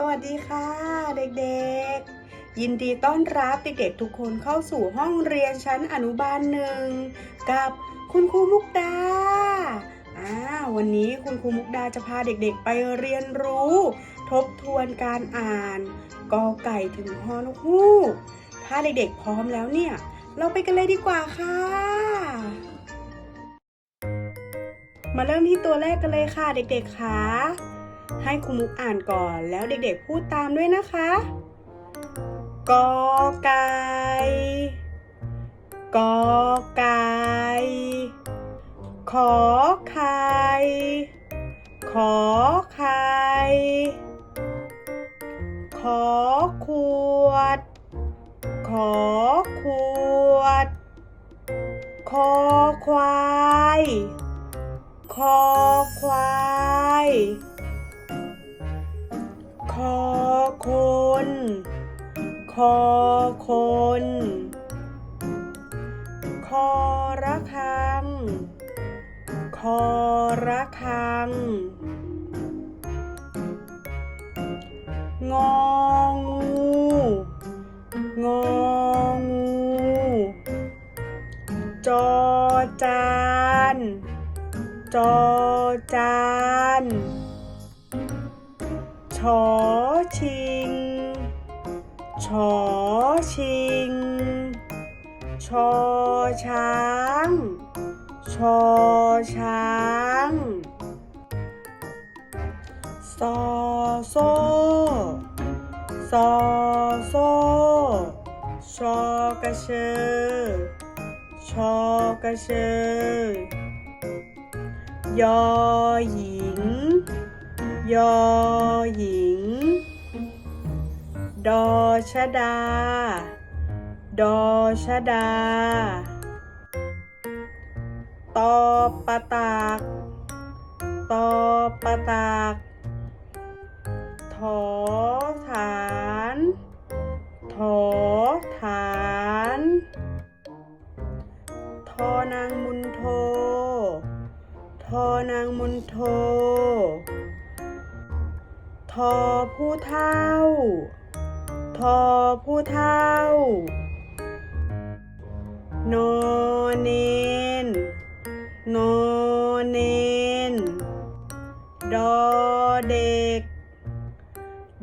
สวัสดีค่ะ เด็กๆ ยินดีต้อนรับเด็กๆทุกคนเข้าสู่ห้องเรียนชั้นอนุบาลหนึ่งกับคุณครูมุกดาอ่าวันนี้คุณครูมุกดาจะพาเด็กๆไปเรียนรู้ ทบทวนการอ่านกอไก่ถึงฮอนกฮูกถ้าเด็กๆพร้อมแล้วเนี่ย เราไปกันเลยดีกว่าค่ะ มาเริ่มที่ตัวแรกกันเลยค่ะเด็กๆค่ะ ให้ครูมุกอ่านก่อนแล้วเด็กๆพูดตามด้วยนะคะกอไก่กอไก่ขอไข่ขอไข่ขอขวด ขอขวด คอควาย คอควาย คอคน คอระคัง คอระคัง งองูงองูจอจานจอจาน ชอชิง ชอชิง ชอช้าง ชอช้างซอโซซอโซชอกระเชอชอกระเชอยอหญิง ยอหญิง ดอชะดา ดอชะดา ตอปะตาก ตอปะตาก ถอฐาน ถอฐาน ทอนางมุนโท ทอนางมุนโททอผู้เท่า ทอผู้เท่านอเนนนอเนน ดอเด็ก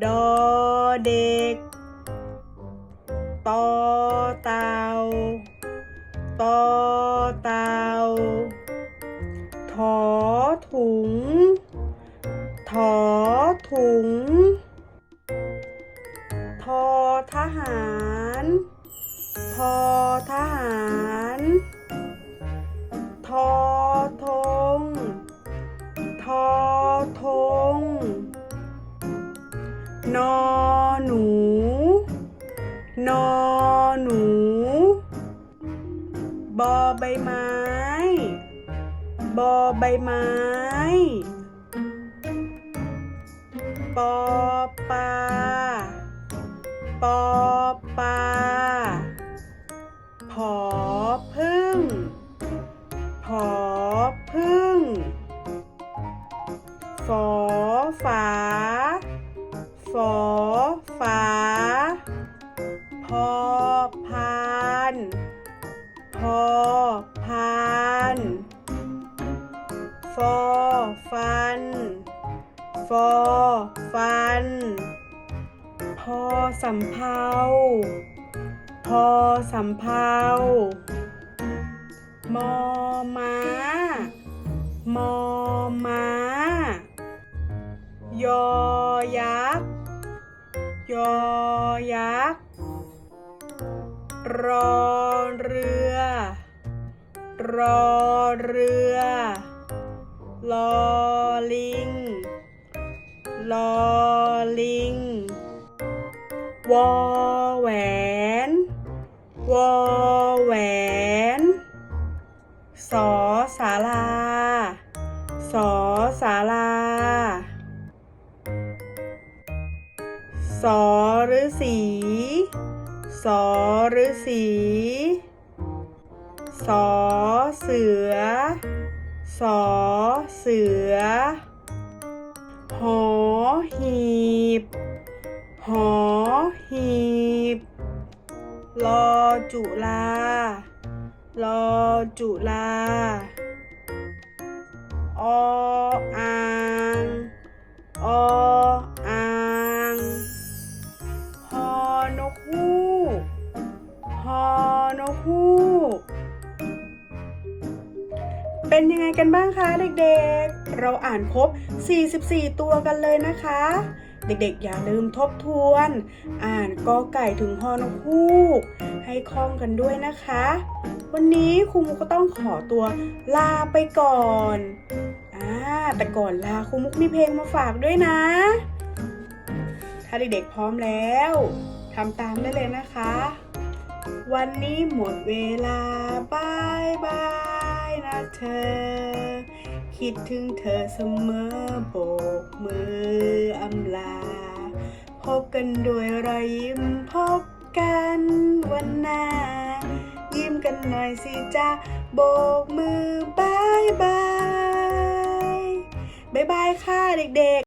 ดอเด็ก ตอเต่าตอเต่าถอถุง ถอถุง หนู บอใบไม้ บอใบไม้ปอปลาปอปลาผอพึ่งผอพึ่งฝอฝาฝอ ฟอฟัน ฟอฟัน พอสำเภาพอสำเภามอม้ามอม้ายอยักษ์ยอยักษ์รอเรือ รอเรือ ลอลิง ลอลิง วอแหวน วอแหวน สอสาลา สอสาลา สอฤาษีสอฤาษีสอเสือ สอเสือ หอหีบ หอหีบ รอจุลา รอจุลา ออ่างออ เป็นยังไงกันบ้างคะเด็กๆ เราอ่านครบ 44 ตัวกันเลยนะคะ เด็กๆ อย่าลืมทบทวน อ่านกอไก่ถึงฮอนกฮูก ให้คล่องกันด้วยนะคะ วันนี้ครูมุกก็ต้องขอตัวลาไปก่อนอ่าแต่ก่อนลาครูมุกมีเพลงมาฝากด้วยนะ ถ้าเด็กๆพร้อมแล้วทำตามได้เลยนะคะ วันนี้หมดเวลาบายบาย รักเธอ คิดถึงเธอเสมอโบกมืออำลา พบกันด้วยรอยยิ้มพบกันวันหน้า ยิ้มกันหน่อยสิจ้าโบกมือบายบายบายบายค่ะเด็กๆ